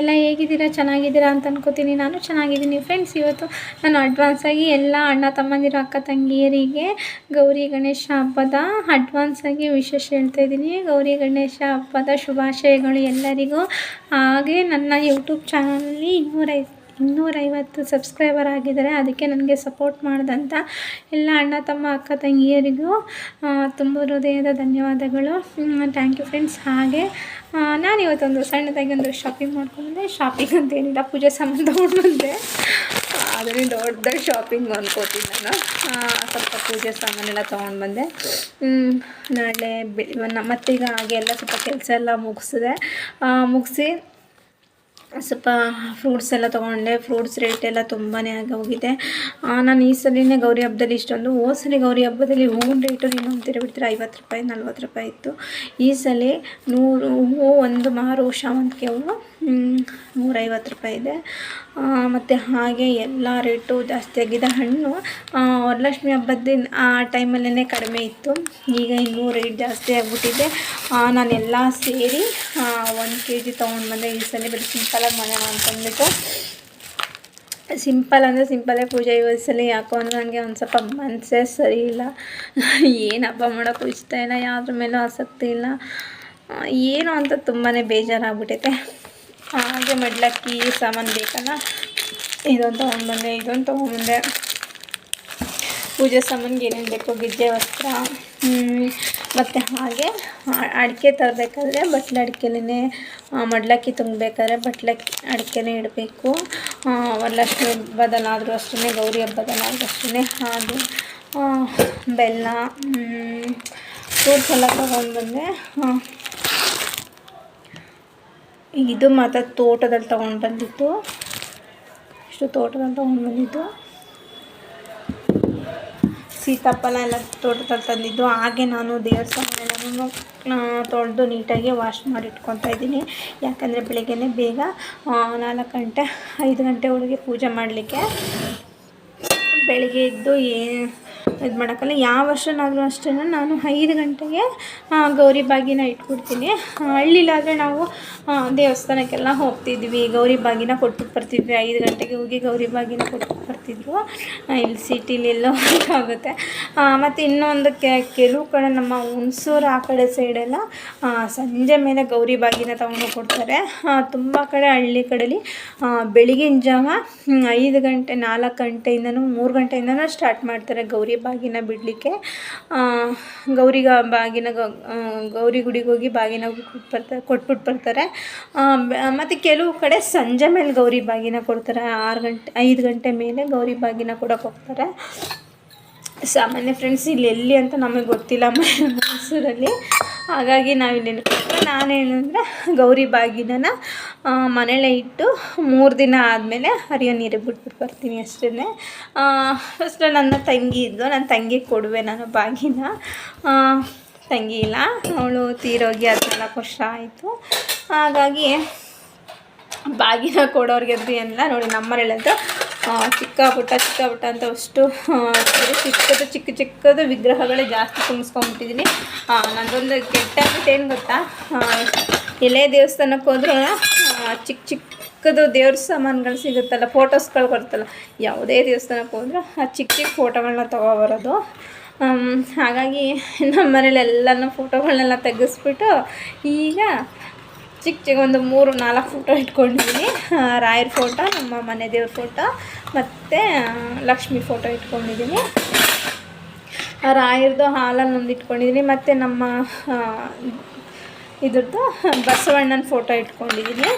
ಎಲ್ಲ ಹೇಗಿದ್ದೀರಾ? ಚೆನ್ನಾಗಿದ್ದೀರಾ ಅಂತ ಅನ್ಕೋತೀನಿ. ನಾನು ಚೆನ್ನಾಗಿದ್ದೀನಿ ಫ್ರೆಂಡ್ಸ್ ಇವತ್ತು ನಾನು ಅಡ್ವಾನ್ಸಾಗಿ ಎಲ್ಲ ಅಣ್ಣ ತಮ್ಮಂದಿರು, ಅಕ್ಕ ತಂಗಿಯರಿಗೆ ಗೌರಿ ಗಣೇಶ ಹಬ್ಬದ ಅಡ್ವಾನ್ಸಾಗಿ ವಿಶೇಷ ಹೇಳ್ತಾ ಇದ್ದೀನಿ. ಗೌರಿ ಗಣೇಶ ಹಬ್ಬದ ಶುಭಾಶಯಗಳು ಎಲ್ಲರಿಗೂ. ಹಾಗೆ ನನ್ನ ಯೂಟ್ಯೂಬ್ ಚಾನಲಲ್ಲಿ ಇನ್ನೂರೈ ಇನ್ನೂರೈವತ್ತು ಸಬ್ಸ್ಕ್ರೈಬರ್ ಆಗಿದ್ದಾರೆ ಅದಕ್ಕೆ ನನಗೆ ಸಪೋರ್ಟ್ ಮಾಡಿದಂಥ ಎಲ್ಲ ಅಣ್ಣ, ತಮ್ಮ, ಅಕ್ಕ, ತಂಗಿಯರಿಗೂ ತುಂಬ ಹೃದಯದ ಧನ್ಯವಾದಗಳು. ಥ್ಯಾಂಕ್ ಯು ಫ್ರೆಂಡ್ಸ್ ಹಾಗೆ ನಾನು ಇವತ್ತೊಂದು ಸಣ್ಣದಾಗಿ ಒಂದು ಶಾಪಿಂಗ್ ಮಾಡ್ಕೊಂಡೆ. ಶಾಪಿಂಗ್ ಅಂತ ಏನಿಲ್ಲ, ಪೂಜೆ ಸಾಮಾನು ತೊಗೊಂಡ್ಬಂದೆ ಅದನ್ನೇ ದೊಡ್ಡದಾಗಿ ಶಾಪಿಂಗ್ ಅಂದ್ಕೋತೀನಿ ನಾನು. ಸ್ವಲ್ಪ ಪೂಜೆ ಸಾಮಾನೆಲ್ಲ ತೊಗೊಂಡು ಬಂದೆ. ನಾಳೆ ಬೆ, ನಮ್ಮ ಮತ್ತೀಗ ಹಾಗೆ ಎಲ್ಲ ಸ್ವಲ್ಪ ಕೆಲಸ ಎಲ್ಲ ಮುಗಿಸಿದೆ. ಮುಗಿಸಿ ಸ್ವಲ್ಪ ಫ್ರೂಟ್ಸ್ ಎಲ್ಲ ತೊಗೊಂಡೆ. ಫ್ರೂಟ್ಸ್ ರೇಟ್ ಎಲ್ಲ ತುಂಬಾ ಆಗೋಗಿದೆ. ನಾನು ಈ ಸಲಿನೇ ಗೌರಿ ಹಬ್ಬದಲ್ಲಿ ಇಷ್ಟೊಂದು ಹೋದ ಸಲ ಗೌರಿ ಹಬ್ಬದಲ್ಲಿ ಹೂವಿನ ರೇಟು ನೀನು ಅಂತೀರ ಬಿಡ್ತೀರ ಐವತ್ತು ರೂಪಾಯಿ, ನಲ್ವತ್ತು ರೂಪಾಯಿ ಇತ್ತು. ಈ ಸಲ ನೂರು ಹೂವು ಒಂದು ಮಾರು ಶಾವಂತಿಗೆ ಹೂವು ನೂರೈವತ್ತು ರೂಪಾಯಿ ಇದೆ. ಮತ್ತು ಹಾಗೆ ಎಲ್ಲ ರೇಟು ಜಾಸ್ತಿ ಆಗಿದೆ ಹಣ್ಣು ವರಲಕ್ಷ್ಮಿ ಹಬ್ಬದ ಆ ಟೈಮಲ್ಲೇ ಕಡಿಮೆ ಇತ್ತು. ಈಗ ಇನ್ನೂ ರೇಟ್ ಜಾಸ್ತಿ ಆಗಿಬಿಟ್ಟಿದೆ. ನಾನೆಲ್ಲ ಸೇರಿ ಒಂದು ಕೆ ಜಿ ತೊಗೊಂಡು ಬಂದೆ. ಈ ಸಲ ಬರೀ ಸಿಂಪಲಾಗಿ ಮಾಡೋಣ ಅಂತಂದ್ಬಿಟ್ಟು ಸಿಂಪಲ್ ಅಂದರೆ ಸಿಂಪಲ್ಲೇ ಪೂಜೆ. ಈ ಸಲ ಯಾಕೋ ಅಂದರೆ ನನಗೆ ಒಂದು ಸ್ವಲ್ಪ ಮನಸ್ಸೇ ಸರಿ ಇಲ್ಲ. ಏನು ಹಬ್ಬ ಮಾಡೋಕ್ಕೂ ಇಷ್ಟ ಇಲ್ಲ. ಯಾವ್ದ್ರ ಮೇಲೂ ಆಸಕ್ತಿ ಇಲ್ಲ. ಏನು ಅಂತ ತುಂಬಾ ಬೇಜಾರಾಗ್ಬಿಟ್ಟೈತೆ ಹಾಗೆ ಮಡ್ಲಕ್ಕಿ, ಸಾಮಾನು ಬೇಕಲ್ಲ? ಇದೊಂದು ತೊಗೊಂಡ್ಬಂದೆ ಇದೊಂದು ತೊಗೊಂಡ್ಬಂದೆ. ಪೂಜೆ ಸಾಮಾನಿಗೆ ಏನೇನು ಬೇಕು ಗೆಜ್ಜೆ ವಸ್ತ್ರ ಮತ್ತು ಹಾಗೆ ಅಡಿಕೆ ತರಬೇಕಾದ್ರೆ ಬಟ್ಲು ಅಡಿಕೆಲೇ ಮಡ್ಲಕ್ಕಿ ತುಂಬಬೇಕಾದ್ರೆ ಬಟ್ಲಕ್ಕಿ ಅಡಿಕೆನೇ ಇಡಬೇಕು. ವರಲಕ್ಷ್ಮಿ ಹಬ್ಬದಲ್ಲಾದರೂ ಅಷ್ಟೇ ಗೌರಿ ಹಬ್ಬದಲ್ಲಾದರೂ ಅಷ್ಟೇ ಹಾಗೆ ಬೆಲ್ಲ ಫ್ರೂಟ್ಸ್ ಎಲ್ಲ ತೊಗೊಂಡು ಬಂದೆ ಇದು ಮಾತ್ರ ತೋಟದಲ್ಲಿ ತೊಗೊಂಡು ಬಂದಿತ್ತು ಇಷ್ಟು ತೋಟದಲ್ಲಿ ತೊಗೊಂಡು ಬಂದಿತ್ತು ಸೀತಾಫಲ ಎಲ್ಲ ತೋಟದಲ್ಲಿ ತಂದಿದ್ದು. ಹಾಗೆ ನಾನು ದೇವ್ರ ಸಾಮಾನೆಲ್ಲನೂ ತೊಳೆದು ನೀಟಾಗಿ ವಾಶ್ ಮಾಡಿ ಇಟ್ಕೊತಾ ಇದ್ದೀನಿ. ಯಾಕಂದರೆ ಬೆಳಗ್ಗೆ ಬೇಗ ನಾಲ್ಕು ಗಂಟೆ, ಐದು ಗಂಟೆ ಒಳಗೆ ಪೂಜೆ ಮಾಡಲಿಕ್ಕೆ. ಬೆಳಿಗ್ಗೆ ಎದ್ದು ಏ ಇದು ಮಾಡೋಕ್ಕಲ್ಲ. ಯಾವ ವರ್ಷನಾದರೂ ಅಷ್ಟೇ ನಾನು ಐದು ಗಂಟೆಗೆ ಗೌರಿ ಬಾಗಿನ ಇಟ್ಬಿಡ್ತೀನಿ ಹಳ್ಳಿಲಾದರೆ ನಾವು ದೇವಸ್ಥಾನಕ್ಕೆಲ್ಲ ಹೋಗ್ತಿದ್ವಿ. ಗೌರಿ ಬಾಗಿನ ಕೊಟ್ಬಿಟ್ಟು ಬರ್ತಿದ್ವಿ. ಐದು ಗಂಟೆಗೆ ಹೋಗಿ ಗೌರಿ ಬಾಗಿನ ಕೊಟ್ಬಿಟ್ಟು ಬರ್ತಿದ್ರು. ಇಲ್ಲಿ ಸಿಟಿಲಿ ಎಲ್ಲೋ ಆಗುತ್ತೆ. ಮತ್ತು ಇನ್ನೊಂದು ಕೆಲವು ಕಡೆ ನಮ್ಮ ಹುಣಸೂರು ಆ ಕಡೆ ಸೈಡೆಲ್ಲ ಸಂಜೆ ಮೇಲೆ ಗೌರಿ ಬಾಗಿನ ತಗೊಂಡು ಕೊಡ್ತಾರೆ ತುಂಬ ಕಡೆ ಹಳ್ಳಿ ಕಡೆಯಲ್ಲಿ ಬೆಳಗಿನ ಜಾವ ಐದು ಗಂಟೆ, ನಾಲ್ಕು ಗಂಟೆಯಿಂದನೂ ಮೂರು ಗಂಟೆಯಿಂದನೂ ಸ್ಟಾರ್ಟ್ ಮಾಡ್ತಾರೆ ಗೌರಿ ಬಿಡಲಿಕ್ಕೆ ಗೌರಿಗ ಬಾಗಿನ ಗೌರಿ ಗುಡಿಗೆ ಹೋಗಿ ಬಾಗಿನ ಬರ್ತಾರೆ ಕೊಟ್ಬಿಟ್ಟು ಬರ್ತಾರೆ ಮತ್ತು ಕೆಲವು ಕಡೆ ಸಂಜೆ ಮೇಲೆ ಗೌರಿ ಬಾಗಿನ ಕೊಡ್ತಾರೆ. ಆರು ಗಂಟೆ, ಐದು ಗಂಟೆ ಮೇಲೆ ಗೌರಿ ಬಾಗಿನ ಕೊಡೋಕೆ ಹೋಗ್ತಾರೆ. ಸಾಮಾನ್ಯ ಫ್ರೆಂಡ್ಸ್ ಇಲ್ಲಿ ಎಲ್ಲಿ ಅಂತ ನಮಗೆ ಗೊತ್ತಿಲ್ಲ ಮೈಸೂರಲ್ಲಿ. ಹಾಗಾಗಿ ನಾವಿಲ್ಲಿ ನಾನೇನಂದರೆ ಗೌರಿ ಬಾಗಿನ ಮನೇಲೇ ಇಟ್ಟು ಮೂರು ದಿನ ಆದಮೇಲೆ ಹರಿಯೋ ನೀರಿಗೆ ಬಿಟ್ಬಿಟ್ಟು ಬರ್ತೀನಿ ಅಷ್ಟೇ ಫಸ್ಟ್ ನನ್ನ ತಂಗಿ ಇದ್ದು ನನ್ನ ತಂಗಿಗೆ ಕೊಡುವೆ ನಾನು ಬಾಗಿನ. ತಂಗಿ ಇಲ್ಲ ಅವಳು ತೀರೋಗಿ ಹದಿನಾಲ್ಕು ವರ್ಷ ಆಯಿತು. ಹಾಗಾಗಿ ಬಾಗಿನ ಕೊಡೋರಿಗೆ ಅದು ಎಲ್ಲ ನೋಡಿ ನಮ್ಮನೇಲಂತೂ ಆ, ಚಿಕ್ಕ ಪುಟ್ಟ ಚಿಕ್ಕ ಪುಟ್ಟ ಅಂತ ಅಷ್ಟು ಚಿಕ್ಕದು ಚಿಕ್ಕ ಚಿಕ್ಕದು ವಿಗ್ರಹಗಳೇ ಜಾಸ್ತಿ ತುಂಬಿಸ್ಕೊಂಬಿಟ್ಟಿದ್ದೀನಿ ನಂದೊಂದು ಕೆಟ್ಟ ಏನು ಗೊತ್ತಾ? ಎಲೆ ದೇವಸ್ಥಾನಕ್ಕೆ ಹೋದ್ರೂ ಚಿಕ್ಕ ಚಿಕ್ಕದು ದೇವ್ರ ಸಾಮಾನುಗಳು ಸಿಗುತ್ತಲ್ಲ ಫೋಟೋಸ್ಗಳು ಬರುತ್ತಲ್ಲ, ಯಾವುದೇ ದೇವಸ್ಥಾನಕ್ಕೆ ಹೋದ್ರೆ ಆ ಚಿಕ್ಕ ಚಿಕ್ಕ ಫೋಟೋಗಳನ್ನ ತೊಗೊಬರೋದು. ಹಾಗಾಗಿ ನಮ್ಮ ಮನೇಲಿ ಎಲ್ಲನೂ ಫೋಟೋಗಳನ್ನೆಲ್ಲ ತೆಗೆಸ್ಬಿಟ್ಟು ಈಗ ಚಿಕ್ಕ ಚಿಕ್ಕ ಒಂದು ಮೂರು ನಾಲ್ಕು ಫೋಟೋ ಇಟ್ಕೊಂಡಿದ್ದೀನಿ ರಾಯರ ಫೋಟೋ ನಮ್ಮ ಮನೆ ದೇವ್ರ ಫೋಟೋ ಮತ್ತು ಲಕ್ಷ್ಮಿ ಫೋಟೋ ಇಟ್ಕೊಂಡಿದ್ದೀನಿ ರಾಯರದು ಹಾಲಲ್ಲಿ ಒಂದು ಇಟ್ಕೊಂಡಿದ್ದೀನಿ ಮತ್ತು ನಮ್ಮ ಇದ್ರದ್ದು ಬಸವಣ್ಣನ ಫೋಟೋ ಇಟ್ಕೊಂಡಿದ್ದೀನಿ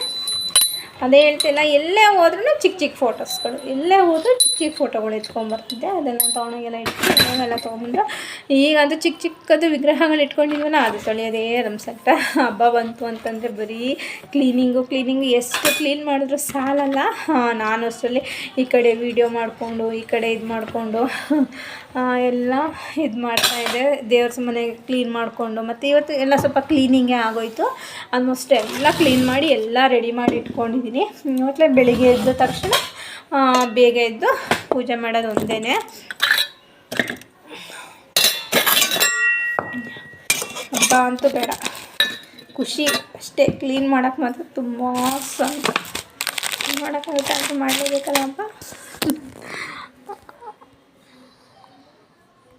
ಅದೇ ಹೇಳ್ತಿಲ್ಲ, ಎಲ್ಲೇ ಹೋದ್ರೂ ಚಿಕ್ಕ ಚಿಕ್ಕ ಫೋಟೋಸ್ಗಳು. ಎಲ್ಲೇ ಹೋದ್ರೂ ಚಿಕ್ಕ ಚಿಕ್ಕ ಫೋಟೋಗಳು ಇಟ್ಕೊಂಬರ್ತಿದ್ದೆ ಅದನ್ನು ತೊಗೊಂಡೋಗೆಲ್ಲ ಇಟ್ಕೊಂಡು ಅವೆಲ್ಲ ಈಗ ಈಗಂತೂ ಚಿಕ್ಕ ಚಿಕ್ಕದು ವಿಗ್ರಹಗಳು ಇಟ್ಕೊಂಡಿದ್ವಲ್ಲ, ಅದು ತೊಳೆಯೋದೇ ರಂಸಕ್ಟ ಹಬ್ಬ ಬಂತು ಅಂತಂದರೆ ಬರೀ ಕ್ಲೀನಿಂಗು ಕ್ಲೀನಿಂಗು ಎಷ್ಟು ಕ್ಲೀನ್ ಮಾಡಿದ್ರು ಸಾಲಲ್ಲ. ನಾನು ಅಷ್ಟರಲ್ಲಿ ಈ ಕಡೆ ವೀಡಿಯೋ ಮಾಡಿಕೊಂಡು, ಈ ಕಡೆ ಇದು ಮಾಡಿಕೊಂಡು ಎಲ್ಲ ಇದು ಮಾಡ್ತಾಯಿದ್ದೆ ದೇವ್ರ ಮನೆ ಕ್ಲೀನ್ ಮಾಡಿಕೊಂಡು, ಮತ್ತು ಇವತ್ತು ಎಲ್ಲ ಸ್ವಲ್ಪ ಕ್ಲೀನಿಂಗೇ ಆಗೋಯ್ತು. ಆಲ್ಮೋಸ್ಟ್ ಎಲ್ಲ ಕ್ಲೀನ್ ಮಾಡಿ, ಎಲ್ಲ ರೆಡಿ ಮಾಡಿ ಇಟ್ಕೊಂಡಿದ್ದೀನಿ ಇವತ್ತಲೇ ಬೆಳಿಗ್ಗೆ ಎದ್ದ ತಕ್ಷಣ ಬೇಗ ಎದ್ದು ಪೂಜೆ ಮಾಡೋದು ಒಂದೇ ಹಬ್ಬ ಅಂತೂ ಬೇಡ. ಖುಷಿ ಅಷ್ಟೇ. ಕ್ಲೀನ್ ಮಾಡೋಕ್ಕೆ ಮಾತ್ರ ತುಂಬ ಸಂತ ಮಾಡೋಕ್ಕಾಗುತ್ತೆ ಅಂತ ಹಬ್ಬ?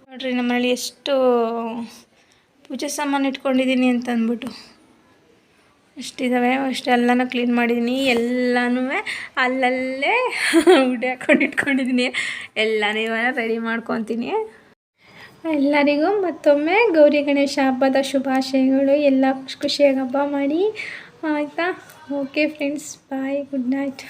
ನೋಡ್ರಿ, ನಮ್ಮಲ್ಲಿ ಎಷ್ಟು ಪೂಜೆ ಸಾಮಾನು ಇಟ್ಕೊಂಡಿದ್ದೀನಿ ಅಂತ ಅಂದ್ಬಿಟ್ಟು ಅಷ್ಟಿದ್ದಾವೆ ಅಷ್ಟೆಲ್ಲನೂ ಕ್ಲೀನ್ ಮಾಡಿದ್ದೀನಿ ಎಲ್ಲನೂ ಅಲ್ಲಲ್ಲೇ ಉಡಿ ಹಾಕೊಂಡು ಇಟ್ಕೊಂಡಿದ್ದೀನಿ ಎಲ್ಲನೂ ಇವಾಗ ರೆಡಿ ಮಾಡ್ಕೊತೀನಿ. ಎಲ್ಲರಿಗೂ ಮತ್ತೊಮ್ಮೆ ಗೌರಿ ಗಣೇಶ ಹಬ್ಬದ ಶುಭಾಶಯಗಳು. ಎಲ್ಲ ಖುಷಿ ಖುಷಿಯಾಗಿ ಹಬ್ಬ ಮಾಡಿ. ಆಯಿತಾ? Okay friends bye good night